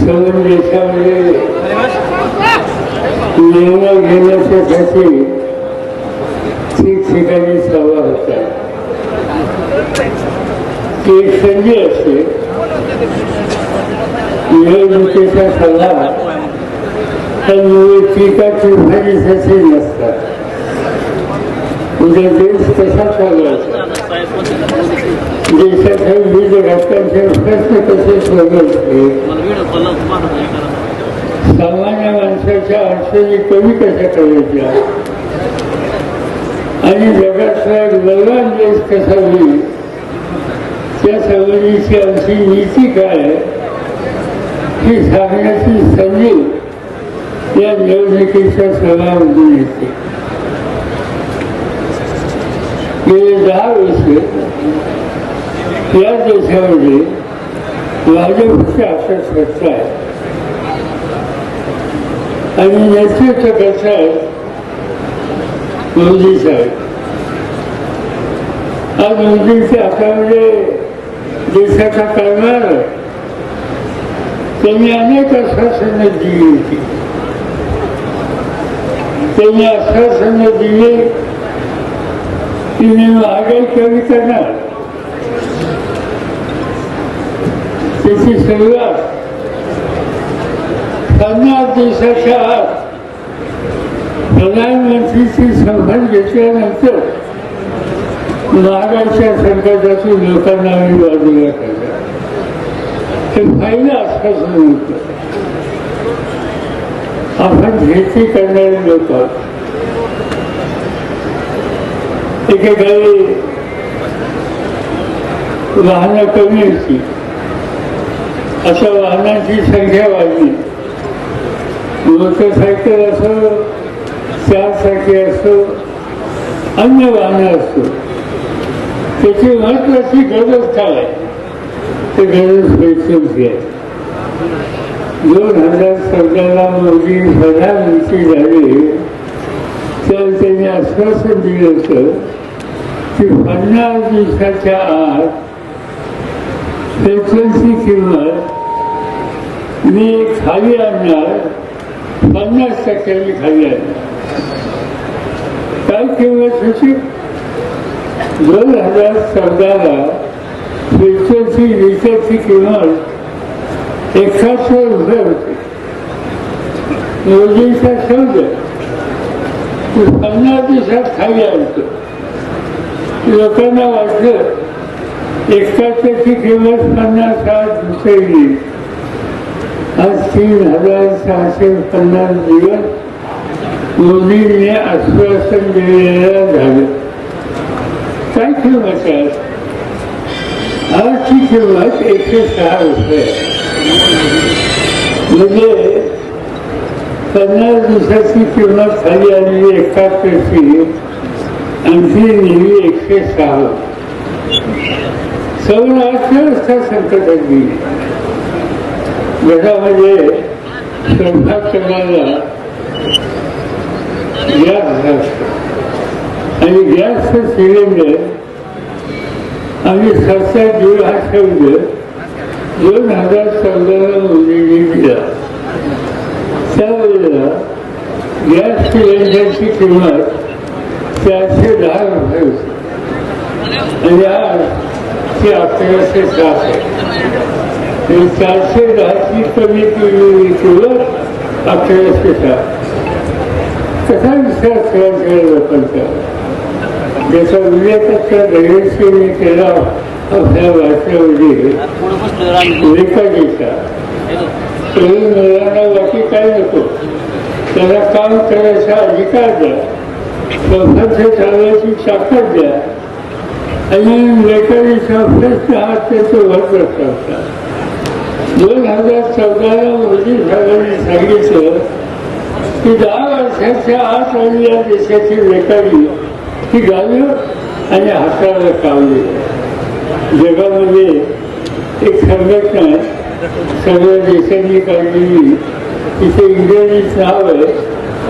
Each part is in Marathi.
सर्व देशामध्ये निर्णय घेण्यासाठी ठिकठिकाणी सभा होतात ती एक संधी असते निवडणुकीचा सल्ला तर निवडणुकीच्या विभागीसाठी नसतात उद्या देश कसा चालवायचा देशाच्या विविध घटकांचे प्रश्न कसे सोडवायचे सामान्य माणसाच्या अडचणी कमी कशा करायच्या आणि जगातला एक बलवान देश कसा होईल त्या संबंधीची आमची नीती काय ही सांगण्याची संधी या निवडणुकीच्या सभामधून येते गेले दहा वर्ष या देशामध्ये भाजपची आता सत्ता आहे. आणि नेतृत्व करतात मोदी साहेब. आज मोदींच्या हातामध्ये म्हणजे देशाचा करणार त्यांनी अनेक आश्वासनं दिली होती. त्यांनी आश्वासनं दिली. की मी महागाई कमी करणार. त्याची सुरुवात पन्नास दिवसाच्या आत प्रधानमंत्रीची संबंध घेतल्यानंतर महागाईच्या संकटातून लोकांना मी बाजूला केलं हे आश्वासन होतं आपण शेती करणारे लोक एकेकाळी वाहनं कमी होती. अशा वाहनांची संख्या वाढली. मोटरसायकल असो चारचाकी असो अन्य वाहनं असो त्याची महत्वाची गरज काय ते गरज पैशांची दोन हजार चौदाला मोदी प्रधानमंत्री झाले तर त्यांनी आश्वासन दिलं होतं की पन्नास दिवसाच्या आत पेट्रोलची किंमत मी खाली आणणार पन्नास टक्क्यांनी खाली आणणार. काय किंमत होती? दोन हजार चौदाला पेट्रोलची लिटरची किंमत एकाहत्तर रुपये होती. मोदीचा शब्द पन्नास दिवसात खाली आणतो. लोकांना वाटलं एकाहत्तरची किंमत पन्नास साठ रुपये. आज तीन हजार सहाशे पन्नास दिवस मोदींनी आश्वासन दिलेलं झालं. काय किंमत आहे? आजची किंमत एकशे सहा रुपये. म्हणजे पन्नास दिवसाची किंमत खाली आलेली एकाहत्तरची आणखी नेहमी एकशे सहा. सगळं अर्थव्यवस्था संकटात गेली घरामध्ये म्हणजे स्वयंपाक करणारा गॅस असतो आणि गॅसचं सिलेंडर आम्ही सरकार देऊ हा शब्द दोन हजार चौदाला मोदींनी दिला त्यावेळेला गॅस सिलेंडरची किंमत चारशे दहा रुपये होती. आणि आज ती अठराशे सात आहे चारशे दहाची कमी केलेली किंमत अकराशे सात कसा विचार करायचा लोकांचा? ज्याचा उल्लेखाच्या धैर्यशीने केला आपल्या भाषेमध्ये लेखाजीचा तरुण मुलांना बाकी काय नको? त्याला काम करायचा अधिकार द्या. स्वतःच्या चालवायची ताकद द्या. आणि लेखनीचा प्रश्न हा त्याचा वर्ग होता दोन हजार चौदाला मोदी साहेबांनी सांगितलं की दहा वर्षाच्या आत आणि या देशाची बेकारी ही घालू आणि हाताला कावली. जगामध्ये एक संघटना आहे सगळ्या देशांनी काढलेली तिथे इंग्रजीच नाव आहे.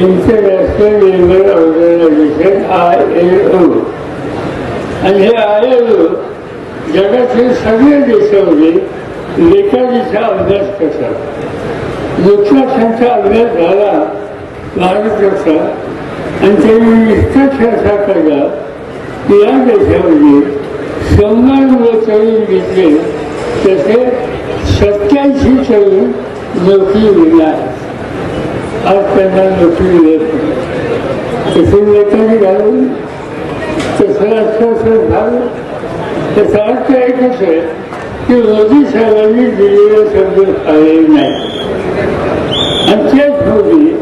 International labour organisation I L O. आणि हे आय जगातले जगातील सगळ्या देशामध्ये नेताजीचा अभ्यास करतात. नुकताच त्यांचा अभ्यास झाला भारताचा आणि त्यांनी निष्कर्ष असा काढला की या देशामध्ये शंभर मुलं तरुण घेतले तसे सत्याऐंशी तरुण नोकरी मिळणार आज त्यांना नोकरी मिळत नाही तसे नेताजी घालून तसं असं झालं. त्याचा अर्थ एकच आहे की मोदी साहेबांनी दिलेले शब्द आले नाही. आणि तेच मोदी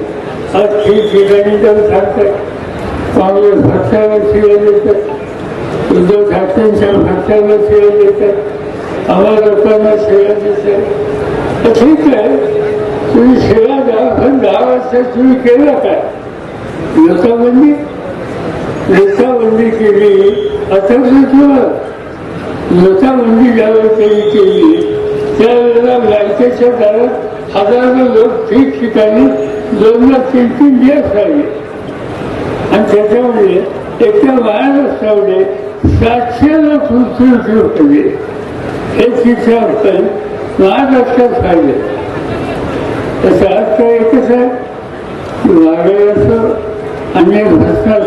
आज ठिकठिकाणी जाऊन सांगतात काँग्रेस भाषावर शिवाय देतात उद्धव ठाकरेंच्या भाषावर शिवाय देतात आम्हा लोकांना सेवा देतात तर ठीक आहे. तुम्ही सेवा द्या पण दहा वाजता तुम्ही केलं काय? लोकांमध्ये लोकांबंदी केली आता सुद्धा ज्यावेळी त्यांनी केली. त्यावेळेला बँकेच्या दारात हजारो लोक ठिकठिकाणी दोन लाख तीन तीन दिवस राहिले. आणि त्याच्यामध्ये एका महाराष्ट्रामध्ये सातशे लोक सुरू केले हे शिक्षा आपण महाराष्ट्रात पाहिजे त्याचा अर्थ एकच आहे? वागळ अन्य भाषा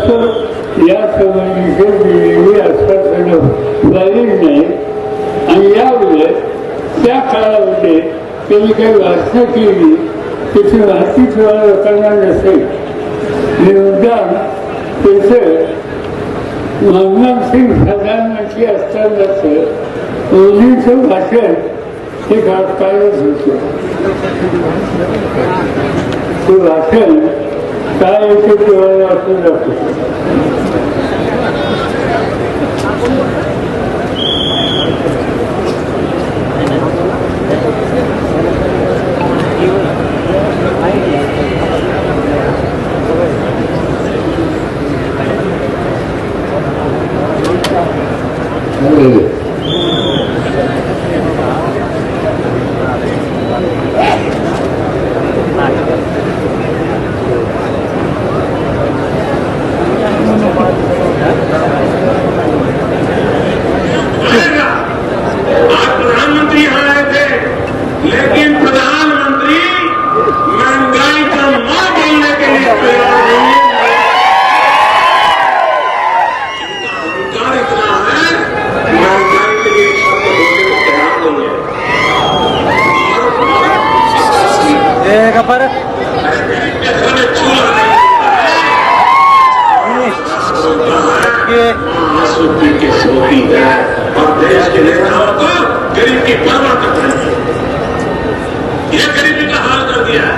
या संबंधीचे दिलेली आश्वासनं valid नाही आणि यामुळे त्या काळामध्ये त्यांनी काही वाचना केली त्याची माहिती तुम्हाला लोकांना नसेल. निदान त्याचं मनमोहन सिंग प्रधानमंत्री असतानाच मोदींचं भाषण हे काळच होतं. ते भाषण काय येते तेव्हा वाचून दाखवतो आज प्रधानमंत्री यहाँ आए थे लेकिन प्रधानमंत्री महंगाई का मां बोलने के लिए तैयार नहीं है इनका अहंकार इतना है महंगाई के लिए शब्द बोलने को तैयार नहीं है और ए कपर ऐसा में चूल्हा नहीं होता है ये आंसू पी के सोती है और देश के नेताओं को गरीब की परवाह करते हैं ये गरीबी का हाल कर दिया है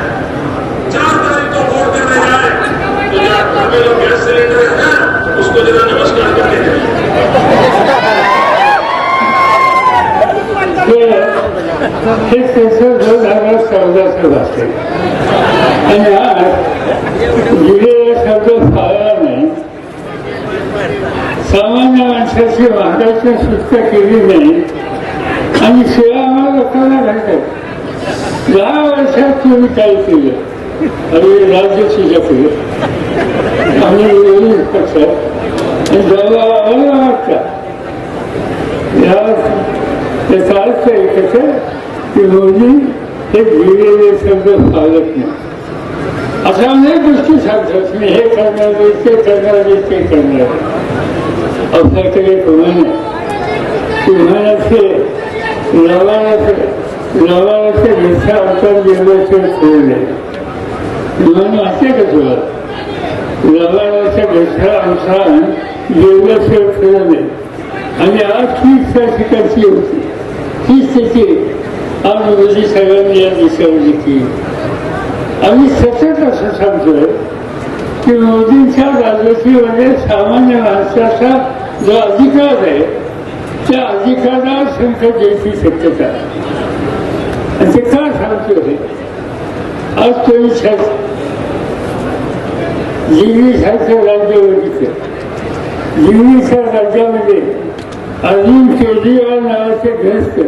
चार तारीख को वोट देने जाए तो जरा घर में जो गैस सिलेंडर है उसको जरा नमस्कार करके जाए हे त्याचं दोन हजार चौदाचं आणि आज दिलेला शब्द नाही. सामान्य माणसाची महागाईची सुटका केली नाही. आणि सेवा आम्हाला लोकांना घडतात दहा वर्षात तुम्ही काय केलं? अरे राज्याची जपलं आम्ही विरोधी पक्षात आणि जवळ वाटतं त्याचा अर्थ आहे आहे की मोदी हे दिलेले शब्द चालत नाही अशा अनेक गोष्टी सांगतात मी हे करणार आहे, ते करणार आहे, ते करणार आपल्याकडे कोणाने कोणाचे लवाळाचे लवाळाचे मिथ्या अंतर निर्देशन ठेवले म्हणून असे कसं तुला लवाळाच्या अनुसार निर्देशन ठेवले आणि आज तीच त्या ठिकाणची होती तीच त्याची आज मोदी साहेबांनी या दिशेमध्ये केली आम्ही सतत असं सांगतोय की मोदींच्या राजवटीमध्ये सामान्य माणसाचा जो अधिकार आहे त्या अधिकाराला संकट द्यायची शक्यता आणि ते का सांगतो आज तो इच्छा दिल्लीसारखं राज्य बघितलं दिल्लीच्या राज्यामध्ये अरविंद केजरीवाल नावाचे ग्रस्त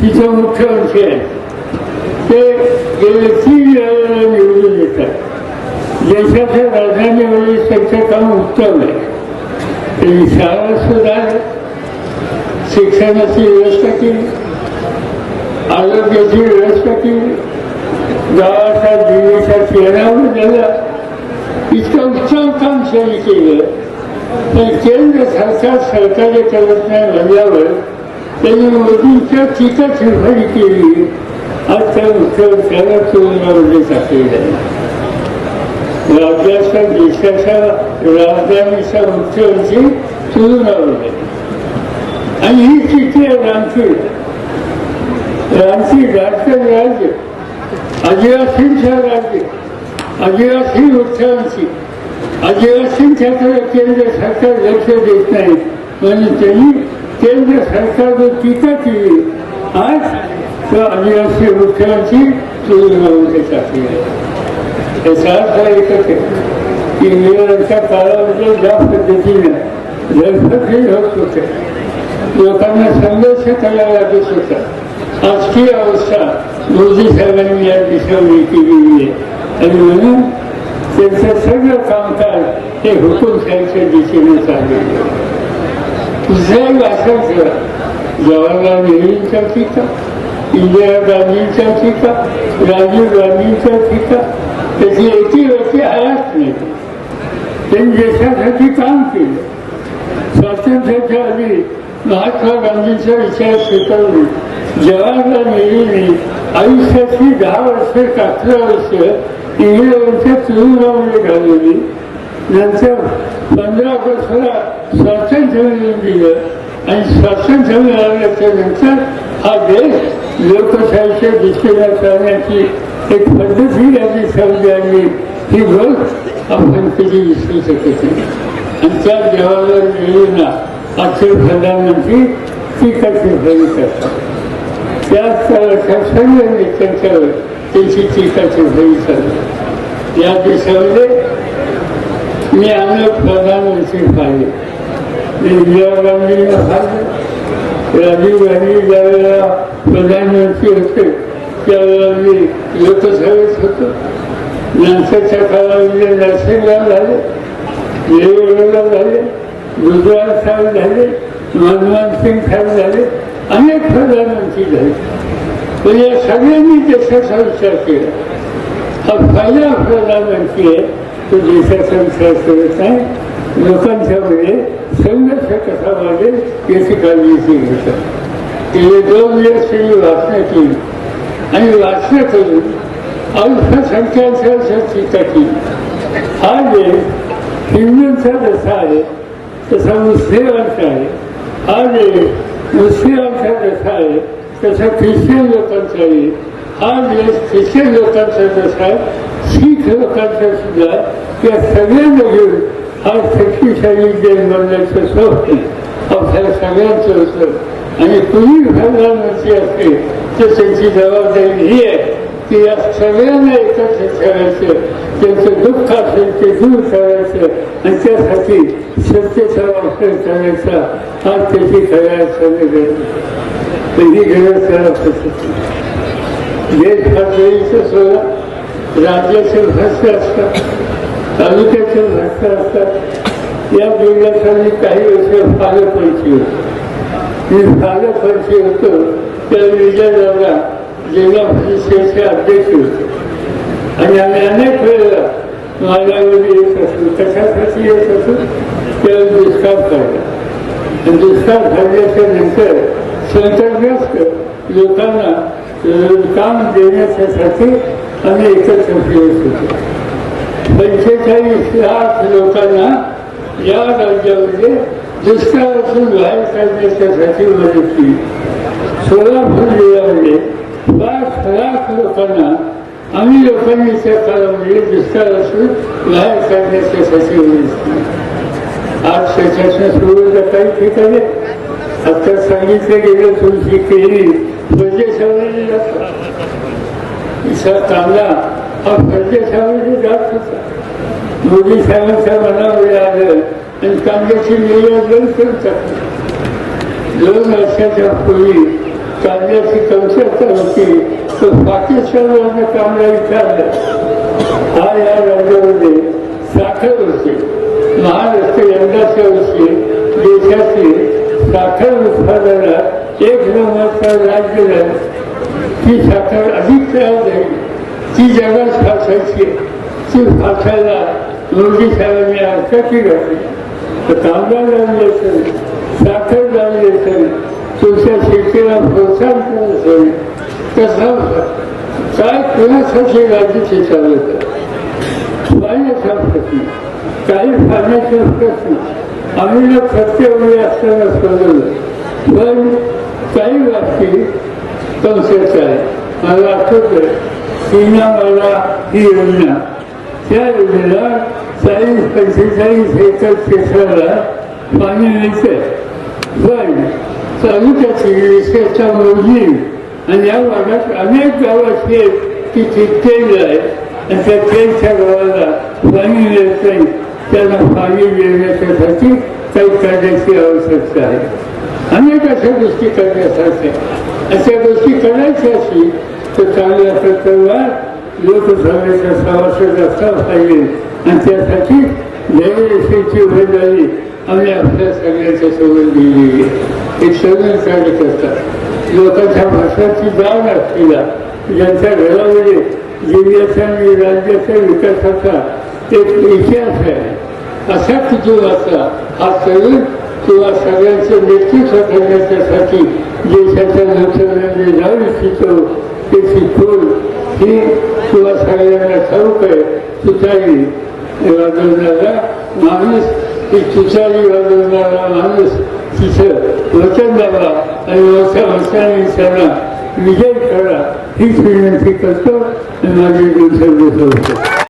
तिथं मुख्यमंत्री आहेत ते गेले तीन वेळेला निवडून येतात. देशाच्या राजधानीमध्ये त्यांचं काम उत्तम आहे त्यांनी शाळा सुधारल्या शिक्षणाची व्यवस्था केली. आरोग्याची व्यवस्था केली. गावाचा दिल्लीचा चेहऱ्यावर झाला इतकं उत्तम काम त्यांनी केलं. पण केंद्र सरकार सरकारी करत म्हणल्यावर त्यांनी मोदींच्या टीका चिरफाडी केली. आज त्या मुख्यमंत्र्याला तुरुंगामध्ये टाकलेलं आहे राज्याच्या देशाच्या राजधानीचा मुख्यमंत्री तुरुंगावर आणि ही चिठी आहे रामची रामची राज्य आदिवासींच्या राज्य आदिवासी मुख्यमंत्री आदिवासींच्याकडे केंद्र सरकार लक्ष देत नाही. म्हणून त्यांनी केंद्र सरकार सरकारवर टीका केली. आज तो आदिवासी वृक्षांची तुरुंगामध्ये टाकले आहे. याचा अर्थ एकच आहे की इंग्रजांच्या काळामध्ये ज्या पद्धतीने लढपतही होत होते लोकांना संघर्ष करायला लागत होता. आजची अवस्था मोदी साहेबांनी या दिशेवर केलेली आहे. आणि म्हणून त्यांचं सगळं कामकाज हे हुकुमशाहीच्या दिशेने चाललेलं आहे. दुसऱ्याही असायचं जवाहरलाल नेहरूंचा टीका इंदिरा गांधींचा टीका राजीव गांधींचा टीका त्याची एकी व्यक्ती आयाच नाही त्यांनी देशासाठी काम केलं स्वातंत्र्याच्या आधी महात्मा गांधींचा विचार स्वीकारून जवाहरलाल नेहरूंनी आयुष्याची दहा वर्ष अकरा वर्ष इंग्रजांच्या तुरुंगामध्ये घालवली नंतर पंधरा वर्षाला स्वातंत्र्य मिळवून दिलं आणि स्वातंत्र्य मिळाल्याच्या नंतर हा देश लोकशाहीच्या दिशेला करण्याची एक पद्धती आधी समजी आणली. ही गोष्ट आपण कधी विसरू शकत नाही. आणि त्या जवाहरलाल गेलेला आजचे प्रधानमंत्री टीकाची भरी करतात. त्याच काळाच्या सर्व नेत्यांच्यावर त्यांची टीकाची भरी चालते या देशामध्ये मी आम्ही प्रधानमंत्री पाहिले इंदिरा गांधींना राजीव गांधी ज्यावेळेला प्रधानमंत्री होते त्यावेळेला मी लोकसभेत होतो. नंतरच्या काळामध्ये नरसिंहराव झाले देवेगौडा झाले गुजरात साहेब झाले मनमोहन सिंग साहेब झाले अनेक प्रधानमंत्री झाले. पण या सगळ्यांनी देशाचा विचार केला. हा पहिला प्रधानमंत्री आहे तो देशाचा विचार करत नाही लोकांच्या मध्ये संघर्ष कसा वाढेल याची काळजी घेतात गेले दोन दिवस त्यांनी भाषणं केली आणि भाषणं करून अल्पसंख्याकांच्या टीका केली हा देश हिंदूंचा जसा आहे तसा मुस्लिमांचा आहे हा। देश मुस्लिमांचा जसा आहे तसा ख्रिश्चन लोकांचा आहे हा। देश ख्रिश्चन लोकांचा जसा आहे शीख सुद्धा त्या सगळ्यांना घेऊन हा शक्तिशाली देश बनण्याचं स्वप्न आपल्या सगळ्यांचं होतं. आणि तुम्ही प्रधानमंत्री असते तर त्यांची जबाबदारी ही आहे की या सगळ्यांना एकत्र ठेवायचं त्यांचं दुःख असेल ते दूर करायचं आणि त्यासाठी सत्तेचा वापर करायचा हा त्याची खऱ्या पहिली गरज करत देश पातळीचं सोडा. राज्याचे भ्रष्ट असतात तालुक्याचे भ्रष्ट असतात. या जिल्ह्यासाठी काही वर्ष पालकमंत्री होतो. मी पालकमंत्री होतो त्या विजयदादा जिल्हा परिषदेचे अध्यक्ष होते. आणि आम्ही अनेक वेळेला माझ्यावर येत असू कशासाठी येत असू त्यावेळेस दुष्काळ पडला. आणि दुष्काळ पडल्याच्या नंतर संकटग्रस्त लोकांना काम देण्याच्यासाठी आम्ही एकच फिरत होतो. पंचेचाळीस लाख लोकांना या राज्यामध्ये दुष्काळातून बाहेर काढण्याच्यासाठी मदत केली सोलापूर जिल्ह्यामध्ये पाच लाख लोकांना आम्ही लोकांनी त्या काळामध्ये दुष्काळातून बाहेर काढण्याच्यासाठी मदत केली आज त्याच्यातनं सुरुवात काही ठिकाणी आता सांगितलं गेलं तुमची केली म्हणजे सवयी जातात तिसरा कांदा हा। फडके सावली जात होता मोदी साहेबांच्या मनावर आलं आणि कांद्याची निर्यात बंद दोन वर्षाच्या पूर्वी कांद्याची कमतरता होती तर पाकिस्तानवरनं कांदा विचारलं हा या राज्यामध्ये साखर होते महाराष्ट्र यंदाच्या वर्षी देशातील साखर उत्पादनात एक नंबरचा राज्य झालं ती साखर अधिक तयार झाली ती जगात फासायची ती फासायला मोदी साहेबांनी अर्थाची घातली तर कांदा लागले असेल साखर लागली असेल तुमच्या शेतीला प्रोत्साहन करत असेल कसा काय कोणासाठी राज्याचे चालत पाण्याचा प्रश्न. काही पाण्याचा प्रश्न. आम्ही प्रत्येक वेळी असताना सोडवलं. पण काही बाबतीत कमसेच आहे मला आठवतं मला ही योजना. त्या योजनेला चाळीस पंचेचाळीस एकर क्षेत्राला पाणी पण तालुक्याची विशेषतः मोजणी आणि या भागात अनेक गावात की तेल आहे आणि त्या तेलच्या गावाला पाणी मिळत नाही त्यांना पाणी मिळण्यासाठी काही आवश्यकता आहे. अनेक अशा गोष्टी करण्यासारख्या अशा गोष्टी करायच्या अशी तर चांगल्या प्रकारात लोकसभेचा सभासद असला पाहिजे आणि त्यासाठी जयश्रीची उमेदवारी आम्ही आपल्या सगळ्यांच्या सोबत दिलेली आहे एक सगळं कार्यकर्ता लोकांच्या भाषणाची जाण असलेला ज्यांच्या घरामध्ये जिल्ह्याचा आणि राज्याच्या विकासाचा एक इतिहास आहे. अशा कुटुंबाचा हा सगळं किंवा सगळ्यांचं नेतृत्व करण्याच्यासाठी देशाच्या लोकसभेमध्ये जाऊ इच्छितो त्याची खोल ही किंवा सगळ्यांना ठाऊक आहे तुतारी वाजवणारा माणूस ती तुतारी वाजवणारा माणूस तिथं वचन द्यावा आणि मोठ्या वचनाने त्यांना विजय करा हीच विनंती करतो आणि माझी दिवस होतो.